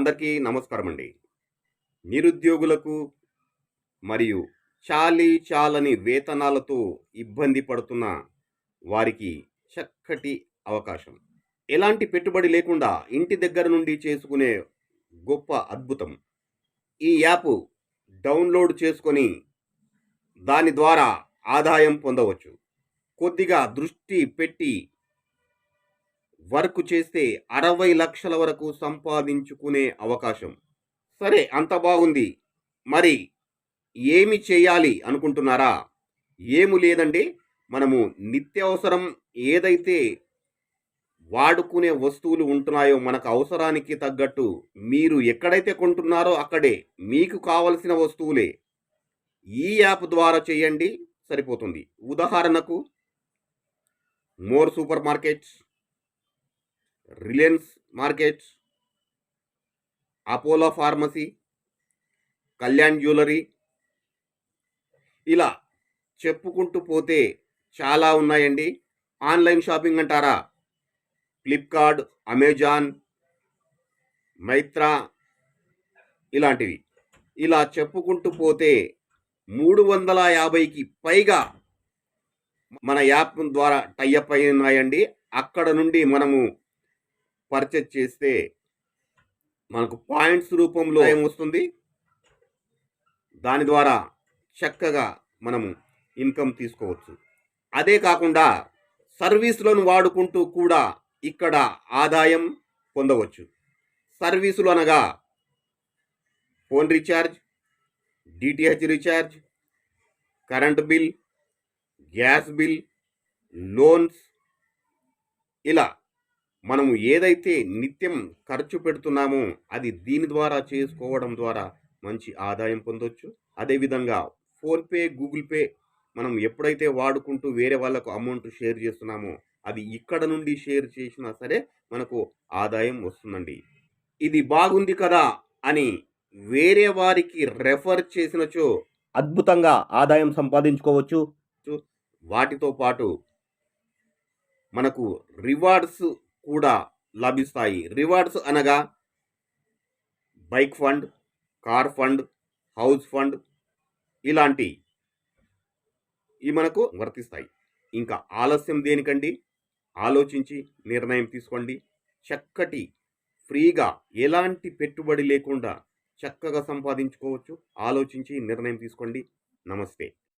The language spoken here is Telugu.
అందరికీ నమస్కారం అండి నిరుద్యోగులకు మరియు చాలీ చాలని వేతనాలతో ఇబ్బంది పడుతున్న వారికి చక్కటి అవకాశం. ఎలాంటి పెట్టుబడి లేకుండా ఇంటి దగ్గర నుండి చేసుకునే గొప్ప అద్భుతం. ఈ యాప్ డౌన్లోడ్ చేసుకొని దాని ద్వారా ఆదాయం పొందవచ్చు. కొద్దిగా దృష్టి పెట్టి వర్క్ చేస్తే అరవై లక్షల వరకు సంపాదించుకునే అవకాశం. సరే అంత బాగుంది. మరి ఏమి చేయాలి అనుకుంటున్నారా? ఏమి లేదండి. మనము నిత్యావసరం ఏదైతే వాడుకునే వస్తువులు ఉంటున్నాయో మనకు అవసరానికి తగ్గట్టు మీరు ఎక్కడైతే కొంటున్నారో అక్కడే మీకు కావలసిన వస్తువులే ఈ యాప్ ద్వారా చేయండి సరిపోతుంది. ఉదాహరణకు More supermarkets Reliance markets Apollo pharmacy Kalyan jewellery ఇలా చెప్పుకుంటూ పోతే చాలా ఉన్నాయండి. ఆన్లైన్ షాపింగ్ అంటారా? ఫ్లిప్కార్ట్ అమెజాన్ మైత్రా ఇలాంటివి. ఇలా చెప్పుకుంటూ పోతే మూడు వందల యాభైకి పైగా మన యాప్ ద్వారా టైఅప్ అయి ఉన్నాయండి అక్కడ నుండి మనము పర్చేజ్ చేస్తే మనకు పాయింట్స్ రూపంలో ఏమొస్తుంది దాని ద్వారా చక్కగా మనము ఇన్కమ్ తీసుకోవచ్చు. అదే కాకుండా సర్వీసులను వాడుకుంటూ కూడా ఇక్కడ ఆదాయం పొందవచ్చు. సర్వీసులు అనగా phone recharge DTH recharge current bill gas bill loans ఇలా మనము ఏదైతే నిత్యం ఖర్చు పెడుతున్నామో అది దీని ద్వారా చేసుకోవడం ద్వారా మంచి ఆదాయం పొందొచ్చు. అదేవిధంగా ఫోన్పే గూగుల్ పే మనం ఎప్పుడైతే వాడుకుంటూ వేరే వాళ్ళకు అమౌంట్ షేర్ చేస్తున్నామో అది ఇక్కడ నుండి షేర్ చేసినా సరే మనకు ఆదాయం వస్తుందండి. ఇది బాగుంది కదా అని వేరే వారికి రెఫర్ చేసినచో అద్భుతంగా ఆదాయం సంపాదించుకోవచ్చు. వాటితో పాటు మనకు రివార్డ్స్ కూడా లభిస్తాయి. రివార్డ్స్ అనగా bike fund car fund house fund ఇలాంటి ఇవి మనకు వర్తిస్తాయి. ఇంకా ఆలస్యం దేనికండి? ఆలోచించి నిర్ణయం తీసుకోండి. చక్కటి ఫ్రీగా ఎలాంటి పెట్టుబడి లేకుండా చక్కగా సంపాదించుకోవచ్చు. ఆలోచించి నిర్ణయం తీసుకోండి. నమస్తే.